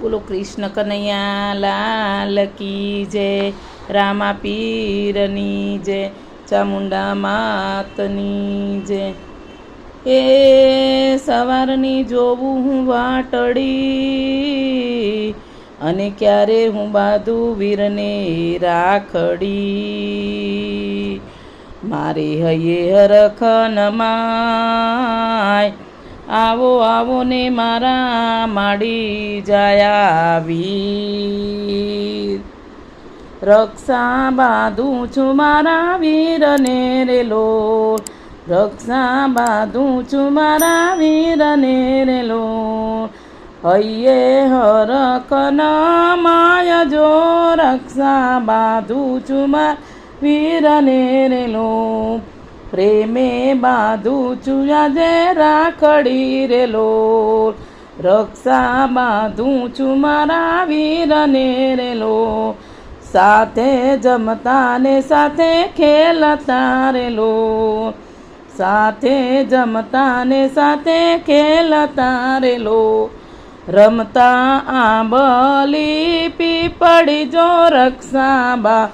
બોલો કૃષ્ણ કનૈયા, લાલ કી જય, રામા પીરની જય, ચામુંડા માતની જય. એ સવારની જોવું હું વાટડી, અને ક્યારે હું બાધુ વીરને રાખડી. મારે હૈયે હરખ માય આવો આવો ને મારા માડી જાયા વીર. રક્ષા બાંધું છું મારા વીરને રેલો રક્ષા બાંધું છું મારા વીરને રેલો હૈયે હરકન માય જો રક્ષા બાંધું છું મારા વીરને રેલો પ્રેમે બાંધું છું આજે રાખડી રેલો રક્ષા બાંધું છું મારા વીરને રેલો સાથે જમતા ને સાથે ખેલતા રેલો સાથે જમતા ને સાથે ખેલતા રેલો રમતા આંબલી પીપળી જો રક્ષા બા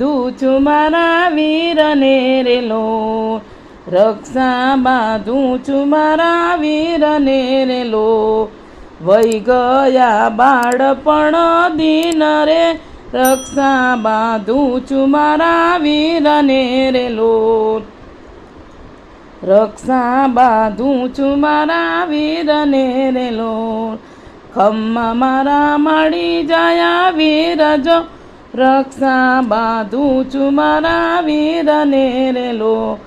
દૂચું મારા વીરને રેલો. રક્ષા બાંધું છું મારા વીરને રેલો. વહી ગયા બાળપણ દિન રે રક્ષા બાંધું છું મારા વીરને રેલો. રક્ષા બાંધું છું મારા વીરને રેલો. ખમ્મા મારા મળી જાય વીરજો રક્ષા બાંધું છું મારા વીરને રેલો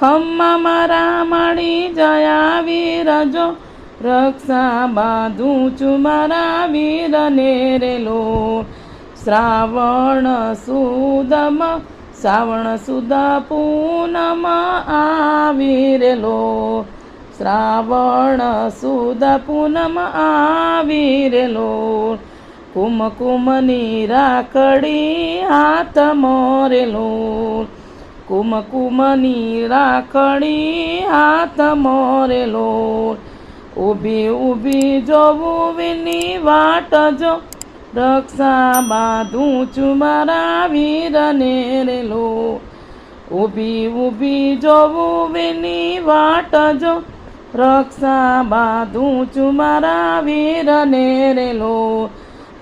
ખમ્મા મારા મળી જયા વીરજો. રક્ષા બાંધું છું મારા વીરને રેલો શ્રાવણ સુદમ, શ્રાવણ સુદ પૂનમ આવી રેલો શ્રાવણ સુદ પૂનમ આવી રેલો કુમકુમની રાખડી હાથ મોરેલો કુમકુમની રાખડી હાથ મોરેલો ઊભી ઊભી જોવું વિની વાટ જો. રક્ષા બાંધું છું મારા વીરને રેલો ઊભી ઊભી જોવું વિની વાટ જો. રક્ષા બાંધું છું મારા વીરને રેલો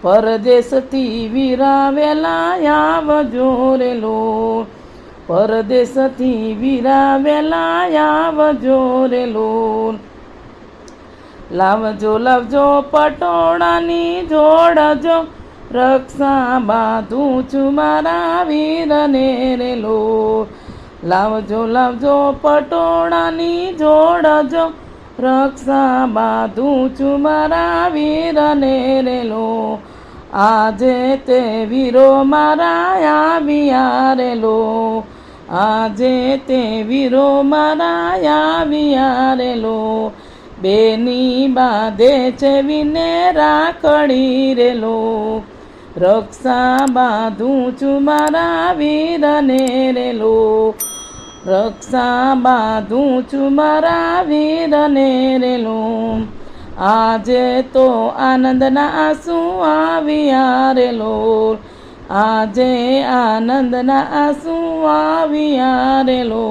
પરદેશથી વીરાવેલા આવજો રેલો પરદેશથી વીરાવેલા આવજો રેલો લાવજો લાવજો પટોળાની જોડજો. રક્ષા બાંધું છું મારા વીરને રેલો લાવજો લાવજો પટોળાની જોડજો. રક્ષા બાંધું છું મારા વીરને રેલો આજે તે વીરો મારા આવ્યા રેલો આજે તે વીરો મારા આવ્યા રેલો બેની બાંધે છે વિને રાખડી રેલો. રક્ષા બાંધું છું મારા વીરને રેલો. રક્ષા બાંધું છું મારા વીરને રેલો. આજે તો આનંદના આંસુ આવ્યા રેલો આજે આનંદના આંસુ આવ્યા રેલો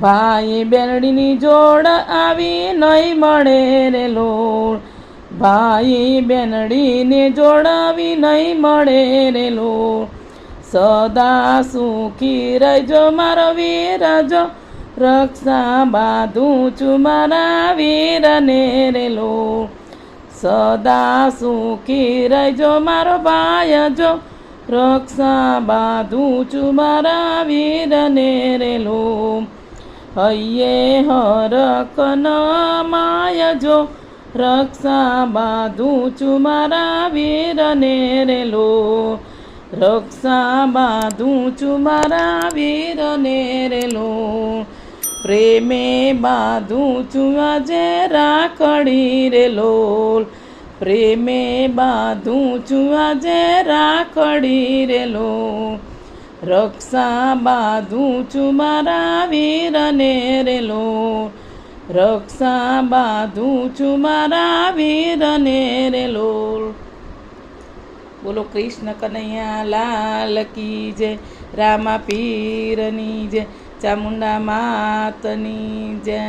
ભાઈ બેનડીની જોડ આવી નહીં મળે રેલો ભાઈ બેનડીને જોડાવી નહીં મળે રેલો સદા સુખી રહેજો મારો વીરજો. રક્ષા બાંધું છું મારા વીરને રેલો. સદા સુખી રહેજો મારો ભાઈ જો રક્ષા બાંધું છું મારા વીરને રેલો. હૈયે હરકન માય જો રક્ષા બાંધું છું મારા વીરને રેલો. રક્ષા બાંધું છું મારા વીરને રેલો. પ્રેમે બાંધું છું આજે રાખડી રેલો પ્રેમે બાંધું છું આજે રાખડી રેલો રક્ષા બાંધું છું મારા વીરને રેલો રક્ષા બાંધું છું મારા વીરને રે લોલ. બોલો કૃષ્ણ કનૈયા લાલ કી જય, રામા પીરની જય. ચામુંડા માતની જય.